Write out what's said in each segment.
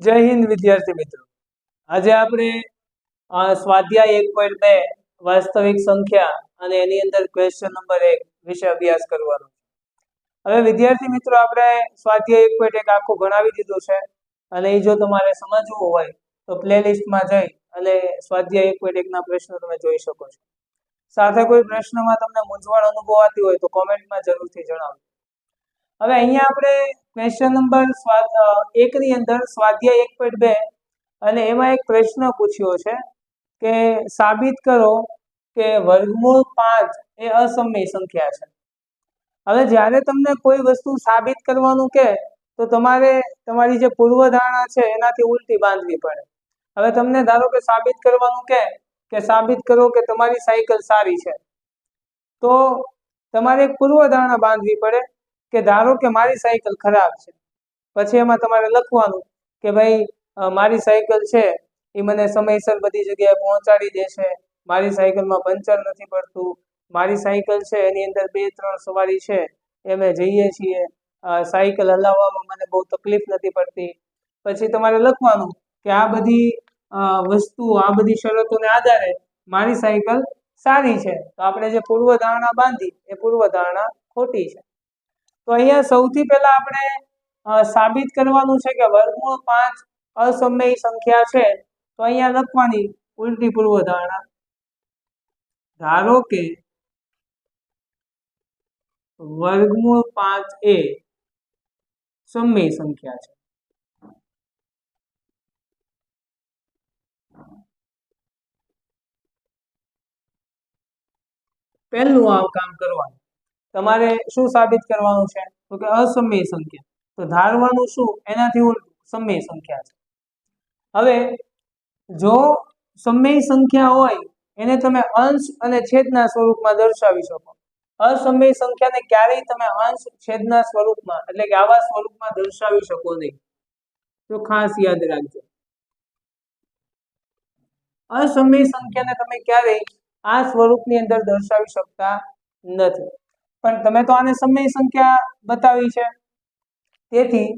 જય હિન્દ, વિદ્યાર્થી મિત્રો. આજે આપણે સ્વાધ્યાય એક પોઈન્ટ બે, વાસ્તવિક સંખ્યા અને એની અંદર ક્વેશ્ચન નંબર એક વિશે અભ્યાસ કરવાનો હવે વિદ્યાર્થી મિત્રો, આપણે સ્વાધ્યાય એક પોઈન્ટ એક આખું ગણાવી દીધું છે. અને એ જો તમારે સમજવું હોય, તો પ્લેલિસ્ટમાં જઈ અને સ્વાધ્યાય એક પોઈન્ટ એકના પ્રશ્નો તમે જોઈ શકો છો. સાથે કોઈ પ્રશ્નમાં તમને મૂંઝવણ અનુભવાતી હોય તો કોમેન્ટમાં જરૂરથી જણાવજો. હવે અહીંયા આપણે ક્વેશ્ચન નંબર એકની અંદર સ્વાધ્યાય એક પોઈન્ટ બે અને એમાં એક પ્રશ્ન પૂછ્યો છે કે સાબિત કરો કે વર્ગમૂળ પાંચ એ અસમય સંખ્યા છે. હવે જ્યારે તમને કોઈ વસ્તુ સાબિત કરવાનું કે તો તમારે તમારી જે પૂર્વધારણા છે એનાથી ઉલટી બાંધવી પડે. હવે તમને ધારો કે સાબિત કરવાનું કે કે સાબિત કરો કે તમારી સાયકલ સારી છે, તો તમારે એક પૂર્વધારણા બાંધવી પડે કે ધારો કે મારી સાયકલ ખરાબ છે. પછી એમાં તમારે લખવાનું કે ભાઈ મારી સાયકલ છે એ મને સમયસર બધી જગ્યાએ પહોંચાડી દે છે, મારી સાયકલમાં પંચર નથી પડતું, મારી સાયકલ છે, એની અંદર બે ત્રણ સવારી છે અમે જઈએ છીએ સાયકલ હલાવવામાં મને બહુ તકલીફ નથી પડતી. પછી તમારે લખવાનું કે આ બધી વસ્તુ, આ બધી શરતોને આધારે મારી સાયકલ સારી છે. તો આપણે જે પૂર્વધારણા બાંધી, એ પૂર્વધારણા ખોટી છે. તો અહીંયા સૌથી પહેલા આપણે સાબિત કરવાનું છે કે વર્ગમૂળ પાંચ અસમય સંખ્યા છે, તો અહીંયા લખવાની ઉલટી પૂર્વધારણા. ધારો કે વર્ગમૂળ પાંચ એ સમય સંખ્યા છે. પહેલું આ કામ કરવાનું. તમારે શું સાબિત કરવાનું છે? તો કે અસમય સંખ્યા. તો ધારવાનું શું? એનાથી ઉલટું, સમય સંખ્યા છે. હવે, જો સમય સંખ્યા હોય, એને તમે અંશ અને છેદના સ્વરૂપમાં દર્શાવી શકો. અસમય સંખ્યાને ક્યારેય તમે અંશ, છેદના સ્વરૂપમાં, એટલે કે આવા સ્વરૂપમાં દર્શાવી શકો નહીં. તો ખાસ યાદ રાખજો. અસમય સંખ્યાને તમે ક્યારેય આ સ્વરૂપની અંદર દર્શાવી શકતા નથી. પણ તમે તો આને સમય સંખ્યા બતાવી છે. તેથી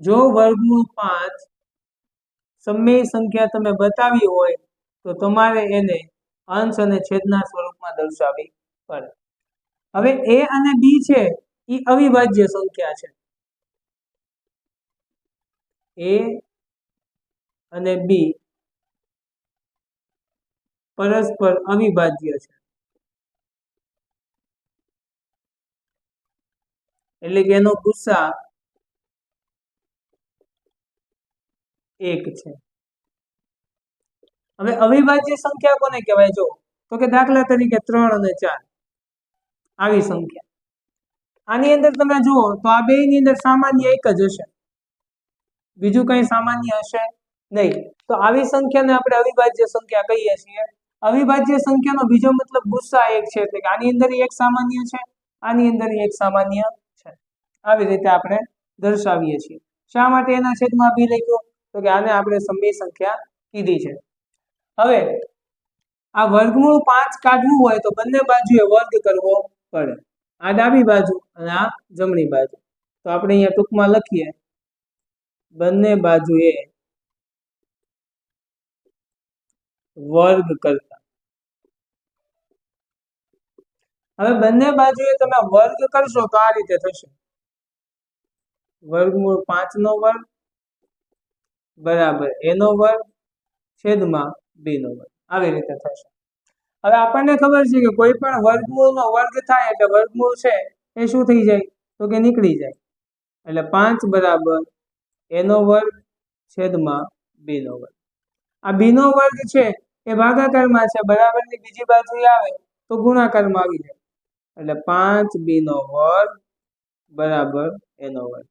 જો વર્ગમૂળ પાંચ સમય સંખ્યા તમે બતાવી હોય તો તમારે એને અંશ અને છેદના સ્વરૂપમાં દર્શાવવી પડે. હવે એ અને બી છે એ અવિભાજ્ય સંખ્યા છે. એ અને બી પરસ્પર અવિભાજ્ય છે. એટલે કે એનો ગુસ્સા એક છે. હવે અવિભાજ્ય સંખ્યા કોને કહેવાય? જો, તો કે દાખલા તરીકે ત્રણ અને ચાર. આવી સંખ્યા. આની અંદર તમે જુઓ, તો આ બે ની અંદર સામાન્ય એક જ હશે. બીજું કઈ સામાન્ય હશે નહીં. તો આવી સંખ્યાને આપણે અવિભાજ્ય સંખ્યા કહીએ છીએ. અવિભાજ્ય સંખ્યાનો બીજો મતલબ ગુસ્સા એક છે, એટલે કે આની અંદર એક સામાન્ય છે, આની અંદર એક સામાન્ય આવી રીતે આપણે દર્શાવીએ છીએ. શા માટે એના છેદમાં બી લખ્યો? તો કે આને આપણે સમય સંખ્યા કીધી છે. હવે, આ વર્ગમૂળ પાંચ કાઢવું હોય તો બંને બાજુએ વર્ગ કરવો પડે. આ ડાબી બાજુ અને આ જમણી બાજુ. તો આપણે અહીંયા ટૂંકમાં લખીએ. બંને બાજુએ વર્ગ કરતા. હવે બંને બાજુએ તમે વર્ગ કરશો તો આ રીતે થશે. વર્ગમૂળ પાંચ નો વર્ગ બરાબર એનો વર્ગ છેદમાં બી નો વર્ગ. આવી રીતે થશે. હવે આપણને ખબર છે કે કોઈ પણ વર્ગમૂળનો વર્ગ થાય એટલે વર્ગમૂળ છે એ શું થઈ જાય? તો કે નીકળી જાય. એટલે પાંચ બરાબર એનો વર્ગ છેદમાં બી નો વર્ગ. આ બી નો વર્ગ છે એ ભાગાકારમાં છે, બરાબરની બીજી બાજુ આવે તો ગુણાકારમાં આવી જાય. એટલે પાંચ બી નો વર્ગ બરાબર એનો વર્ગ.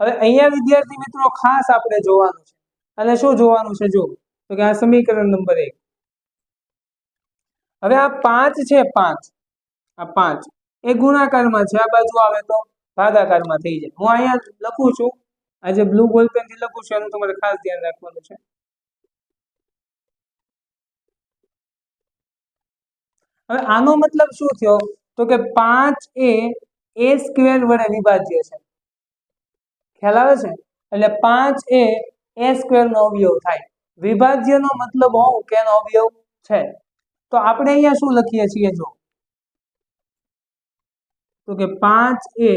હવે અહીંયા વિદ્યાર્થી મિત્રો ખાસ આપણે જોવાનું છે. અને શું જોવાનું છે? જો, તો કે આ સમીકરણ નંબર એક. હવે આ પાંચ છે પાંચ. આ પાંચ. એ ગુણાકારમાં છે આ બાજુ આવે તો ભાગાકારમાં થઈ જાય. હું અહીંયા લખું છું. આ જે બ્લુ બોલ પેનથી લખું છું, એનું તમારે ખાસ ધ્યાન રાખવાનું છે. હવે આનો મતલબ શું થયો? તો કે પાંચ એ એ સ્ક્વેર વડે વિભાજ્ય છે. ખ્યાલ આવે છે? એટલે પાંચ એ એ સ્કવેર નો અવયવ થાય. વિભાજ્યનો મતલબ હોવું કે એનો અવયવ છે. તો આપણે અહીંયા શું લખીએ છીએ જો? તો કે પાંચ એ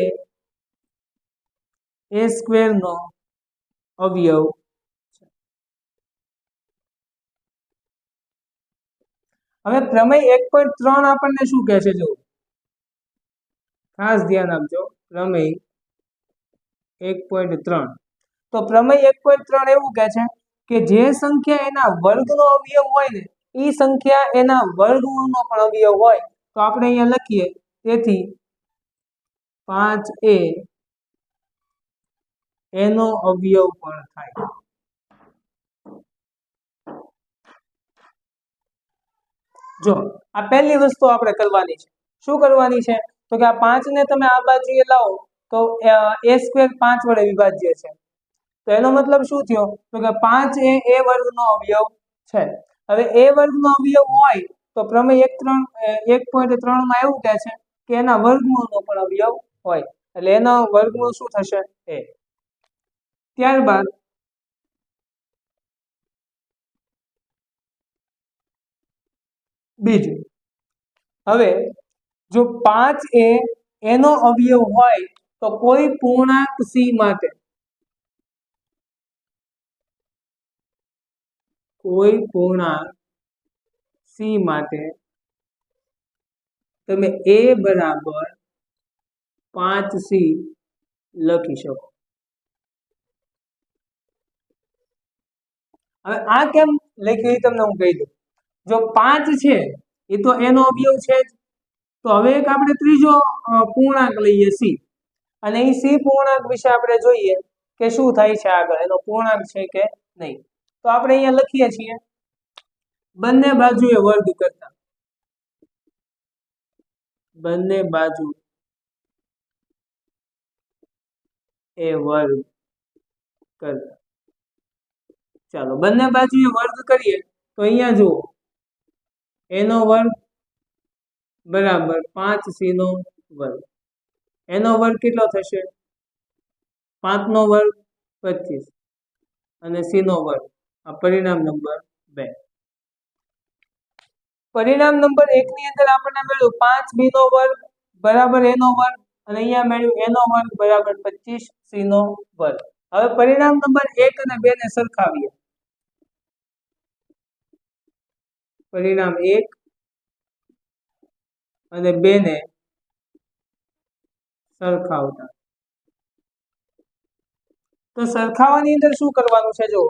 એ સ્ક્વેર નો અવયવ હવે પ્રમેય એક પોઈન્ટ ત્રણ આપણને શું કહે છે જો? ખાસ ધ્યાન આપજો. પ્રમેય એક પોઈન્ટ ત્રણ. તો પ્રમેય એક પોઈન્ટ ત્રણ એવું કહે છે કે જે સંખ્યા એના વર્ગનો અવયવ હોય ને એ સંખ્યા એના વર્ગમૂળનો પણ અવયવ હોય. તો આપણે અહીંયા લખીએ. તેથી પાંચ એ એનો અવયવ પણ થાય. જો, આ પહેલી વસ્તુ આપણે કરવાની છે. શું કરવાની છે? તો કે આ પાંચ ને તમે આ બાજુએ લાવો. તો એ સ્ક્વેર પાંચ વડે વિભાજ્ય છે. તો એનો મતલબ શું થયો? તો કે પાંચ એ એ વર્ગનો અવયવ છે. હવે એ વર્ગનો અવયવ હોય તો પ્રમેય એક ત્રણ એક પોઈન્ટ ત્રણમાં એવું કહે છે કે એના વર્ગમૂળનો પણ અવયવ હોય. એટલે એનો વર્ગમૂળ શું થશે? એ ત્યારબાદ બીજું. હવે જો પાંચ એ, એનો અવયવ હોય તો કોઈ પૂર્ણાંક સી માટે? કોઈ પૂર્ણાંક સી માટે તમે એ બરાબર પાંચ સી લખી શકો. હવે આ કેમ લખ્યું તમને હું કહી દઉં. જો પાંચ છે, એ તો એનો અવયવ છે જ. તો હવે એક આપણે ત્રીજો પૂર્ણાંક લઈએ સી. અને એ સી પૂર્ણાંક વિશે આપણે જોઈએ કે શું થાય છે આગળ? એનો પૂર્ણાંક છે કે નહીં? તો આપણે અહીંયા લખીએ છીએ, બંને બાજુએ વર્ગ કરતા. બંને બાજુ એ વર્ગ કરતા. ચાલો, બંને બાજુએ વર્ગ કરીએ, તો અહીંયા જુઓ. એનો વર્ગ બરાબર પાંચ સી નો વર્ગ. એનો વર્ગ કેટલો થશે? પાંચનો વર્ગ પચીસ. અને સીનો વર્ગ, આ પરિણામ નંબર બે. પરિણામ નંબર એક ની અંદર આપણને મળ્યું પાંચ બી નો વર્ગ બરાબર એનો વર્ગ અને અહીંયા મળ્યું એનો વર્ગ બરાબર પચીસ સી નો વર્ગ. હવે પરિણામ નંબર એક અને બે ને સરખાવીએ. પરિણામ એક અને બે ને સરખાવતા તો સરખાવાની અંદર શું કરવાનું છે? જો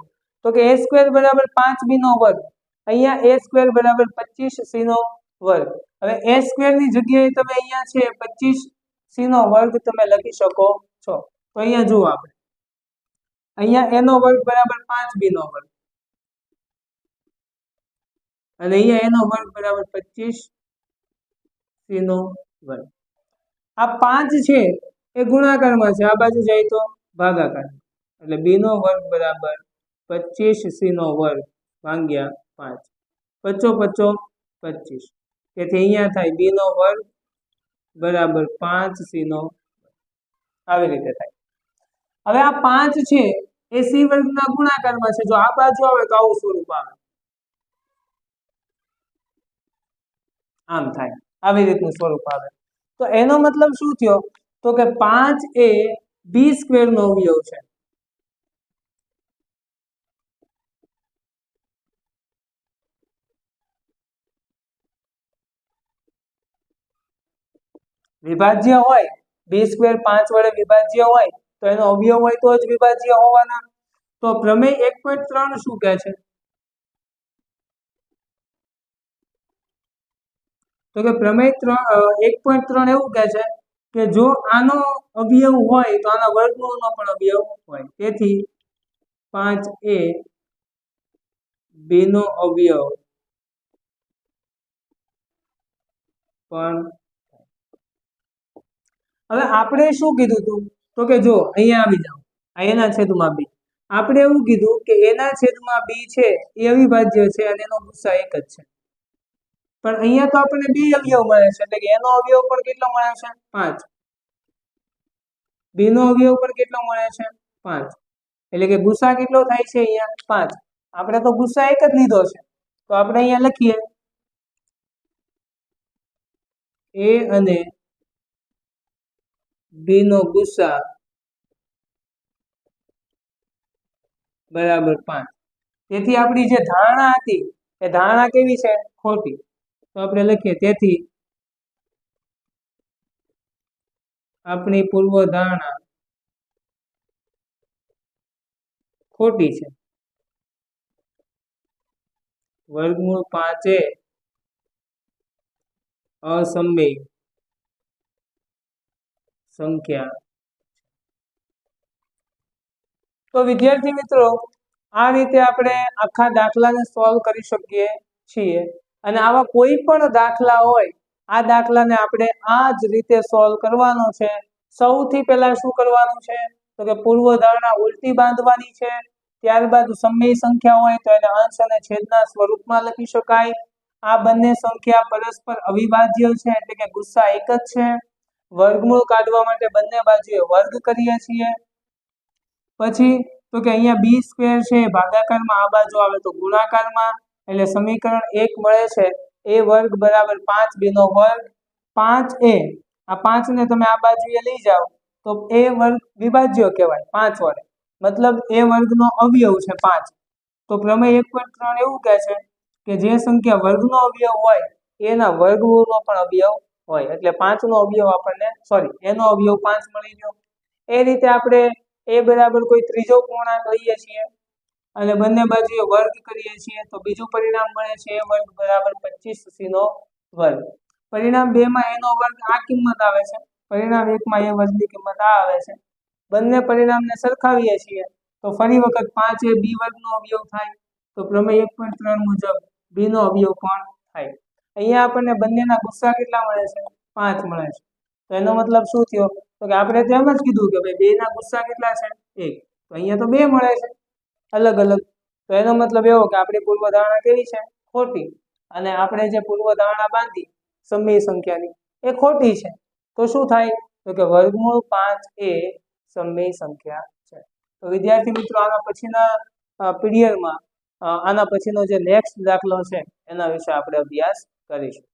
તો કે એ સ્ક્વેર બરાબર પાંચ બી નો વર્ગ. અહીંયા એ સ્ક્વેર બરાબર પચીસ સી નો વર્ગ. હવે એ સ્ક્વેરની જગ્યાએ તમે અહીંયા છે પચીસ સી નો વર્ગ તમે લખી શકો છો. તો અહીંયા જુઓ આપણે. અહીંયા એનો વર્ગ બરાબર પાંચ બી નો વર્ગ. અને અહીંયા એનો વર્ગ બરાબર પચીસ સી નો વર્ગ. આ પાંચ છે એ ગુણાકારમાં છે. આ બાજુ જાય તો ભાગાકાર. એટલે બી નો વર્ગ બરાબર પચીસ સી નો વર્ગ ભાગ્યા પાંચ. પચો પચો પચીસ. તેથી અહીંયા થાય બી નો વર્ગ બરાબર પાંચ સી નો આવી રીતે થાય. હવે આ પાંચ છે એ સી વર્ગના ગુણાકારમાં છે. જો આ બાજુ આવે તો આવું સ્વરૂપ આવે. આમ થાય. આવી રીતનું સ્વરૂપ આવે. તો એનો મતલબ શું થયો? તો કે પાંચ એ બી સ્ક્વેર નો અવયવ છે. વિભાજ્ય હોય, બી સ્ક્વેર પાંચ વડે વિભાજ્ય હોય, તો એનો અવયવ હોય તો જ વિભાજ્ય હોવાના. તો પ્રમેય એક પોઈન્ટ ત્રણ શું કહે છે? તો કે પ્રમેય ત્રણ એક પોઈન્ટ ત્રણ એવું કહે છે કે જો આનો અવયવ હોય તો આના વર્ગમૂળનો પણ અવયવ હોય. તેથી પાંચ એ બે નો અવયવ પણ હવે આપણે શું કીધું હતું તો કે જો અહીંયા આવી જાઓ. આ એના છેદમાં બી. આપણે એવું કીધું કે એના છેદમાં બી છે એ અવિભાજ્ય છે અને એનો ગુસ્સા એક જ છે. પણ અહીંયા તો આપણને બે અવયવ મળે છે. એટલે કે એનો અવયવ પણ કેટલો મળે છે? પાંચ. બી અવયવ પણ કેટલો મળે છે? પાંચ. એટલે કે ગુસા કેટલો થાય છે અહીંયા? પાંચ. આપણે તો ગુસ્સા એક જ લીધો છે. તો આપણે અહીંયા લખીએ. એ અને બી ગુસ્સા બરાબર પાંચ. તેથી આપણી જે ધારણા હતી, એ ધારણા કેવી છે? ખોટી. તો આપણે લખીએ, તેથી આપણી પૂર્વ ખોટી છે. વર્ગમૂળ પાંચે અસમય સંખ્યા તો વિદ્યાર્થી મિત્રો, આ રીતે આપણે આખા દાખલાને સોલ્વ કરી શકીએ છીએ. અને આવા કોઈ પણ દાખલા હોય, આ દાખલાને આપણે આ જ રીતે સોલ્વ કરવાનો છે. સૌથી પહેલા શું કરવાનું છે? તો કે પૂર્વ ધારણા ઉલટી બાંધવાની છે. ત્યારબાદ સમય સંખ્યા હોય તો એને અંશ અને છેદના સ્વરૂપમાં લખી શકાય. આ બંને સંખ્યા પરસ્પર અવિભાજ્ય છે એટલે કે ગુસ્સા એક જ છે. વર્ગમૂળ કાઢવા માટે બંને બાજુએ વર્ગ કરીએ છીએ. પછી તો કે અહીંયા બી સ્ક્વેર છે, ભાગાકારમાં આ બાજુ આવે તો ગુણાકારમાં. એટલે સમીકરણ એક મળે છે. એ વર્ગ બરાબર પાંચ બી નો વર્ગ પાંચ એ. આ પાંચ ને તમે આ બાજુએ લઈ જાઓ તો એ વર્ગ વિભાજ્ય કહેવાય, પાંચ વડે. મતલબ એ વર્ગનો અવયવ છે પાંચ. તો પ્રમેય એક પોઈન્ટ ત્રણ એવું કહે છે કે જે સંખ્યા વર્ગનો અવયવ હોય, એના વર્ગમૂળનો પણ અવયવ હોય. એટલે પાંચનો અવયવ આપણને સોરી એનો અવયવ પાંચ મળી ગયો. એ રીતે આપણે એ બરાબર કોઈ ત્રીજો પૂર્ણાંક લઈએ છીએ. અને બંને બાજુએ વર્ગ કરીએ છીએ તો બીજું પરિણામ મળે છે એ વર્ગ બરાબર પચીસ સીનો વર્ગ. પરિણામ બે માં એનો વર્ગ આ કિંમત આવે છે. પરિણામ એકમાં એ વર્ગની કિંમત આ આવે છે. બંને પરિણામને સરખાવીએ છીએ તો ફરી વખત પાંચ એ બી વર્ગનો અવયવ થાય તો પ્રમેય એક પોઈન્ટ ત્રણ મુજબ બી નો અવયવ પણ થાય? અહીંયા આપણને બંનેના ગુસ્સા કેટલા મળે છે? પાંચ મળે છે. તો એનો મતલબ શું થયો? તો કે આપણે તેમ જ કીધું કે ભાઈ બે ના ગુસ્સા કેટલા છે? એક. તો અહીંયા તો બે મળે છે. અલગ અલગ. તો એનો મતલબ એવો કે આપણી પૂર્વ ધારણા કેવી છે? ખોટી. અને આપણે જે પૂર્વધારણા બાંધી, સમય સંખ્યાની, એ ખોટી છે. તો શું થાય? તો કે વર્ગમૂળ પાંચ એ સમય સંખ્યા છે. તો વિદ્યાર્થી મિત્રો, આના પછીના પીરિયડમાં આના પછીનો જે નેક્સ્ટ દાખલો છે, એના વિશે આપણે અભ્યાસ કરીશું.